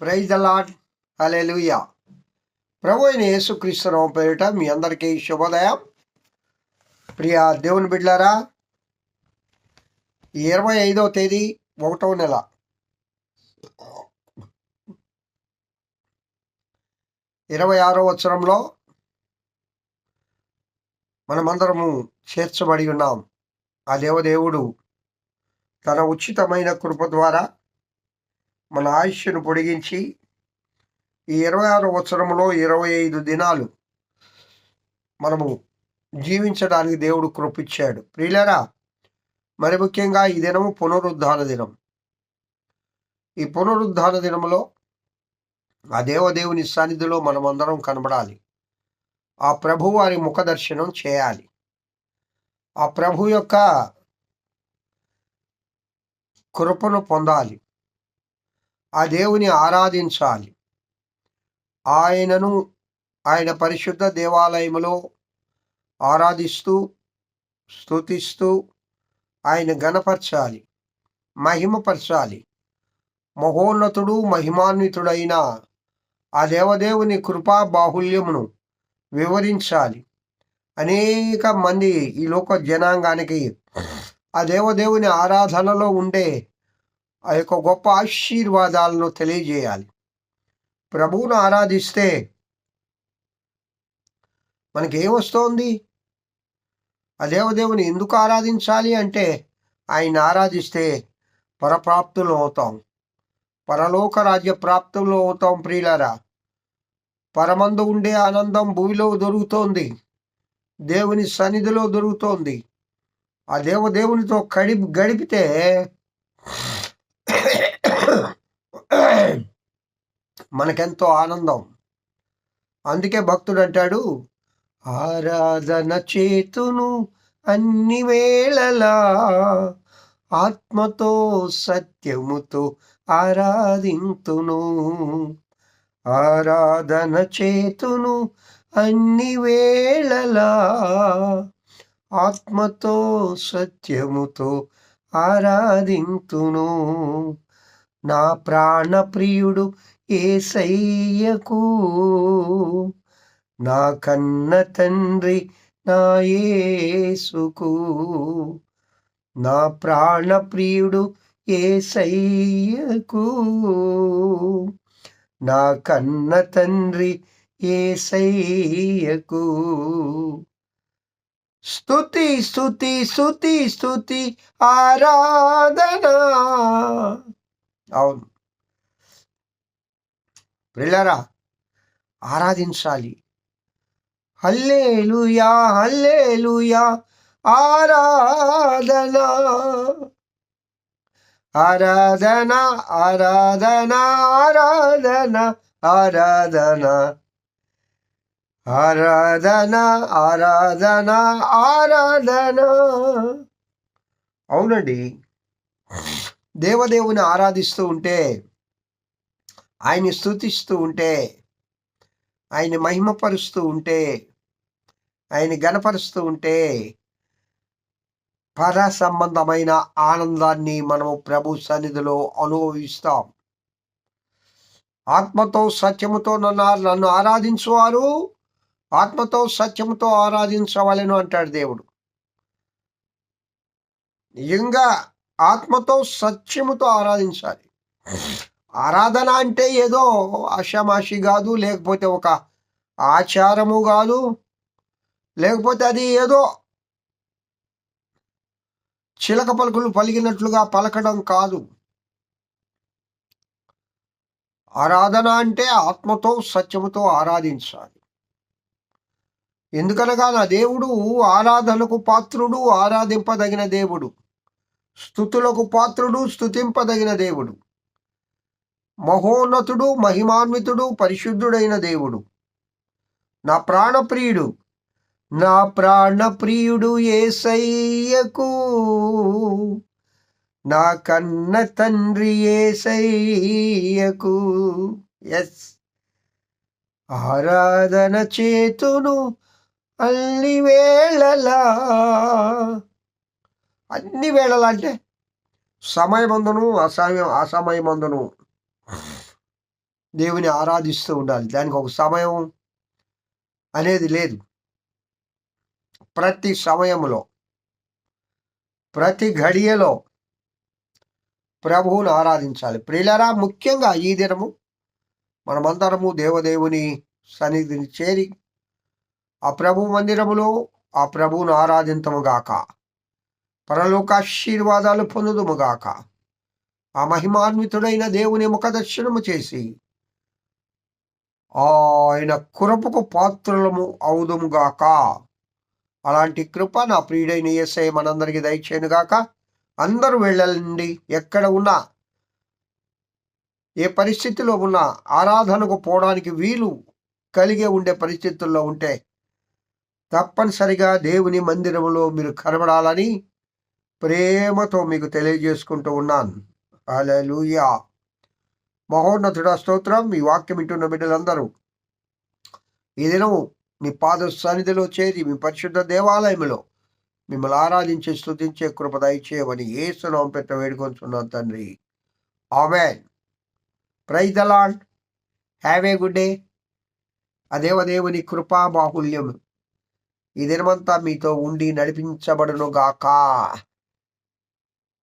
Praise the Lord hallelujah. ప్రభు అయిన యేసుక్రీస్తునామ పేరిట మీ అందరికీ శుభోదయం. ప్రియ దేవుని బిడ్లారా ఇరవై ఐదవ తేదీ ఒకటవ నెల. ఇరవై ఆరో సంవత్సరంలో మనమందరము చేర్చబడి ఉన్నాం. ఆ దేవదేవుడు తన ఉచితమైన కృప ద్వారా మన ఆయుష్ను పొడిగించి ఈ ఇరవై ఆరు సంవత్సరంలో ఇరవై ఐదు దినాలు మనము జీవించడానికి దేవుడు కృపిచ్చాడు ప్రియులరా మరి ముఖ్యంగా ఈ దినము పునరుద్ధాన దినం. ఈ పునరుద్ధాన దినములో ఆ దేవదేవుని సన్నిధిలో మనమందరం కనబడాలి. ఆ ప్రభు వారి ముఖ దర్శనం చేయాలి. ఆ ప్రభు యొక్క కృపను పొందాలి. ఆ దేవుని ఆరాధించాలి. ఆయనను ఆయన పరిశుద్ధ దేవాలయంలో ఆరాధిస్తూ స్తుతిస్తూ ఆయన గణపరచాలి మహిమపరచాలి. మహోన్నతుడు మహిమాన్వితుడైన ఆ దేవదేవుని కృపా బాహుల్యమును వివరించాలి. అనేక మంది ఈ లోక జనాంగానికి ఆ దేవదేవుని ఆరాధనలో ఉండే ఆ యొక్క గొప్ప ఆశీర్వాదాలను తెలియజేయాలి. ప్రభువును ఆరాధిస్తే మనకి ఏమొస్తోంది ఆ దేవదేవుని ఎందుకు ఆరాధించాలి అంటే ఆయన ఆరాధిస్తే పరప్రాప్తులు అవుతాం. పరలోక రాజ్య ప్రాప్తులు అవుతాం ప్రియులరా. పరమందు ఉండే ఆనందం భూమిలో దొరుకుతోంది. దేవుని సన్నిధిలో దొరుకుతోంది. ఆ దేవదేవునితో కడి గడిపితే మనకెంతో ఆనందం. అందుకే భక్తుడు అంటాడు ఆరాధన చేతును అన్ని వేళలా ఆత్మతో సత్యముతో ఆరాధింతును. ఆరాధన చేతును అన్ని వేళలా ఆత్మతో సత్యముతో ఆరాధింతును. నా ప్రాణప్రియుడు ఏసయ్యకు. నా కన్న తండ్రి నా యేసుకు. నా ప్రాణప్రియుడు ఏసయ్యకు. నా కన్న తండ్రి ఏసయ్యకు. స్తుతి స్తుతి స్తుతి స్తుతి ఆరాధన. అవును. ప్రిల్లరా ఆరాధించాలి. హల్లేలుయా హల్లేలుయా ఆరాధన. ఆరాధన ఆరాధన ఆరాధన ఆరాధన. ఆరాధన ఆరాధన ఆరాధన. అవునండి. దేవదేవుని ఆరాధిస్తూ ఉంటే ఆయన్ని స్థుతిస్తూ ఉంటే ఆయన్ని మహిమపరుస్తూ ఉంటే ఆయన్ని గణపరుస్తూ ఉంటే పర సంబంధమైన ఆనందాన్ని మనము ప్రభు సన్నిధిలో అనుభవిస్తాం. ఆత్మతో సత్యముతో నన్ను నన్ను ఆరాధించువారు ఆత్మతో సత్యముతో ఆరాధించవలను అంటాడు దేవుడు. నిజంగా ఆత్మతో సత్యముతో ఆరాధించాలి. ఆరాధన అంటే ఏదో ఆషామాషి కాదు లేకపోతే ఒక ఆచారము కాదు లేకపోతే అది ఏదో చిలక పలుకులు పలికినట్లుగా పలకడం కాదు. ఆరాధన అంటే ఆత్మతో సత్యముతో ఆరాధించాలి. ఎందుకనగా నా దేవుడు ఆరాధనకు పాత్రుడు ఆరాధింపదగిన దేవుడు. స్థుతులకు పాత్రుడు స్థుతింపదగిన దేవుడు. మహోన్నతుడు మహిమాన్వితుడు పరిశుద్ధుడైన దేవుడు. నా ప్రాణప్రియుడు నా ప్రాణప్రియుడు ఏసయ్యకు. నా కన్న తండ్రి ఏసయ్యకు. ఎస్ ఆరాధన చేతును అల్లివేళలా అన్ని వేళలా అంటే సమయమందును అసమయం అసమయమందును. దేవుని ఆరాధిస్తూ ఉండాలి. దానికి ఒక సమయం అనేది లేదు. ప్రతి సమయంలో ప్రతి ఘడియలో ప్రభువును ఆరాధించాలి. ప్రియులరా ముఖ్యంగా ఈ దినము మనమందరము దేవదేవుని సన్నిధిని చేరి ఆ ప్రభు మందిరములో ఆ ప్రభువును ఆరాధింతముగాక పరలోకాశీర్వాదాలు పొందుదుముగాక. ఆ మహిమాన్వితుడైన దేవుని ముఖదర్శనము చేసి ఆయన కురపుకు పాత్రలము అవుదుముగాక. అలాంటి కృప నా ప్రియుడైన ఏసై మనందరికీ దయచేయనుగాక. అందరూ వెళ్ళండి ఎక్కడ ఉన్నా ఏ పరిస్థితిలో ఉన్నా ఆరాధనకు పోవడానికి వీలు కలిగే ఉండే పరిస్థితుల్లో ఉంటే తప్పనిసరిగా దేవుని మందిరములో మీరు కనబడాలని ప్రేమతో మీకు తెలియజేసుకుంటూ ఉన్నాను. అలలుయా మహోన్నతుడ స్తోత్రం. మీ వాక్యం వింటున్న బిడ్డలందరూ ఈ దినము మీ పాద సన్నిధిలో చేరి మీ పరిశుద్ధ దేవాలయంలో మిమ్మల్ని ఆరాధించి స్థుతించే కృప దయచేయమని ఏ సునాం పెట్ట వేడుకొంచున్నాను తండ్రి. ఆమెన్. ప్రైజ్ అలాండ్ హ్యావ్ ఏ గుడ్ డే అదేవదేవుని కృపా బాహుల్యం ఈ దినమంతా మీతో ఉండి నడిపించబడునుగాక.